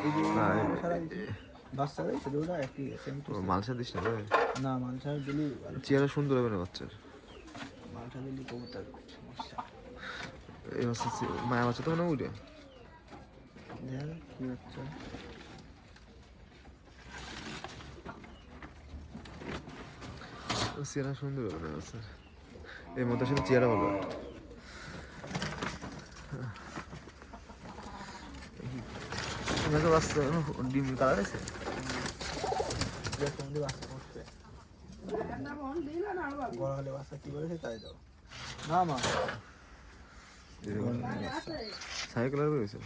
এই যে না, এ- মালসারা দিছি বাচ্চা দিছে দুটো একই সেম টু মালসা দিস না না মালসারা দিলি চেহারা সুন্দর হবে না বাচ্চার? মালসা দিলি কবুতর সমস্যা। এই বাচ্চা মায়া বাচ্চা তো মানে উঠে দেখ কি চেহারা সুন্দর হবে না বাচ্চার। এর মধ্যে শুধু চেহারা ভালো বাচ্চা ডিম কালার আছে যে কোন দিয়ে বাচ্চা করছে বড় হলে বাচ্চা কি বলেছে তাই দাও না, মা। সাই কালার বেরোছে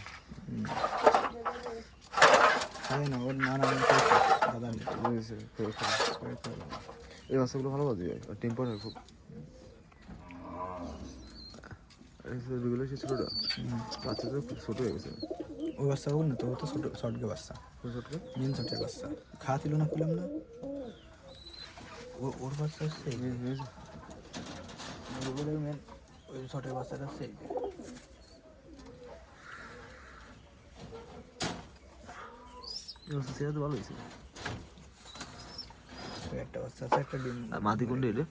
আরে না ওর না না দাদা বুঝেছে এই বাচ্চাগুলো ভালো বাজবে আর টেম্পার হয় খুব। যেগুলো সে ছোটোটা। বাচ্চা তো খুব ছোটো হয়ে গেছে। ওই বাচ্চা হোক না তো ও তো ছোট শর্টকে বাচ্চা। মেন শর্টের বাচ্চা। খাওয়া ছিল না পেলাম না। ও ওর বাচ্চা হচ্ছে মেন ওই শর্টের বাচ্চাটা হচ্ছে। চেহারা তো ভালো হয়েছে। একটা বাচ্চা আছে একটা ডিম। মাদি কোনটা এটা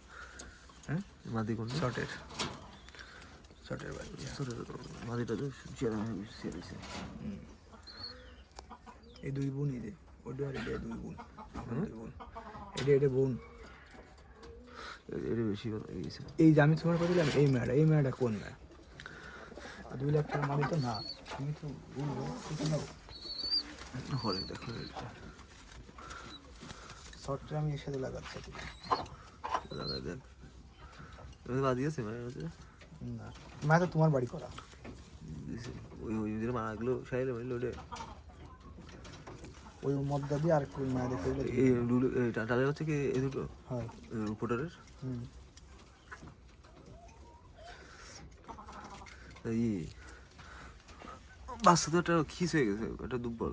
হ্যাঁ? মাদি কোনটা? শর্টের শর্টের বাচ্চা ছোটো মাদিটা তো এই দুই বোন এই যে আর এটা দুই বোন আমার দুই বোন। এটা এটা বোন। এটা বেশি ভালো গেছে। এই যে আমি তোমার কথা দিলাম এই মেয়েটা এই মেয়েটা কোন মেয়ে? আর দুই লাখ টাকা মারি তো না। আমি তো বলব কিছু হলে দেখো এটা শর্টটা আমি এর সাথে লাগাচ্ছি। তুমি লাগা দেন আছে মানে না। মা তো তোমার বাড়ি করা। ওই ওই দিন মারা গেলো সাইলে মানে লোডে ওই মদ্দা দিয়ে আর একটু মেয়ে দেখে এই রুল টাটালে হচ্ছে কি এই দুটো? হয়। রিপোর্টারের হুম। এই বাচ্চা তো একটা খিস হয়ে গেছে একটা দুর্বল।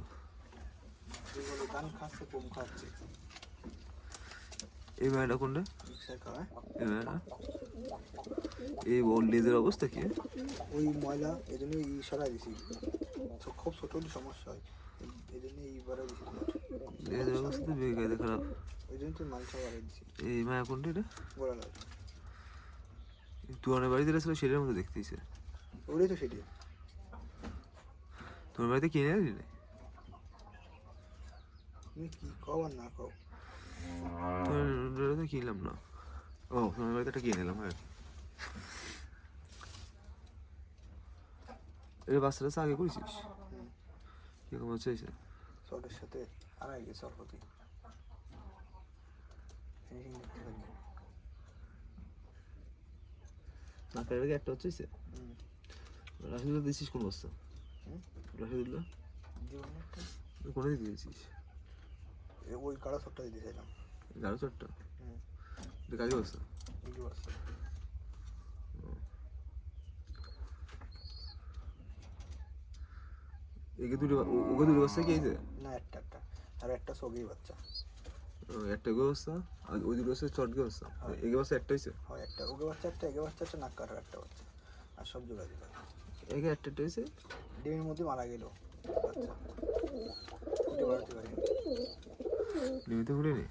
গান খাচ্ছে কম খাচ্ছে। এই মেয়েটা কোনটা? এই মেয়েটা এই লেজের অবস্থা কি? ওই ময়লা এই জন্য এই সরাই দিছি। খুব ছোট সমস্যা হয়। এই- জন্য এই বাড়াই দিছি। তোমার লেজের অবস্থা তো বেকায়দে খারাপ। ওই জন্য তো মাংস বাড়াই দিছি। এই মায়া কোনটা এটা? গোড়া লাল তুয়ানের বাড়িতে ছিল সেটার মতো দেখতেইছে ওটাই তো সেটি। তোমার বাড়িতে কিনে আনলি তুমি কি কও আর না কও। বাড়িতে কিনলাম না? ও তোমার বাড়িতে একটা কিনে নিলাম? হ্যাঁ। এটা বাচ্চাটা তো আগে করেছিস। কীরকম হচ্ছে সাথে আড়াই গেছে অল্প দিন ফিনিশিং দেখতে পারি নাকের আগে একটা হচ্ছে? এসে? রাশিদুল্লাহ দিয়েছিস কোন বস্তা? রাশিদুল্লাহ কোনে দিয়েছিস? ওই কাড়া শটটা দিতে চাইলাম। গাড়ো চট্টা কাজে বস্তা বুঝতে পারছি একে দুটো ওকে দুটো বস্তা কি এইছে না একটা একটা। আর একটা সগেই বাচ্চা। একটা গো আর ওই দুটো চট গে এগে বস্তা একটা হয়েছে হয় একটা। ওকে বাচ্চা একটা এগে বাচ্চা একটা নাক কাটার একটা বাচ্চা আর সব জোড়া দিল এগে একটা একটা হয়েছে ডিমের মধ্যে মারা গেল বাচ্চা। 言うてくれね。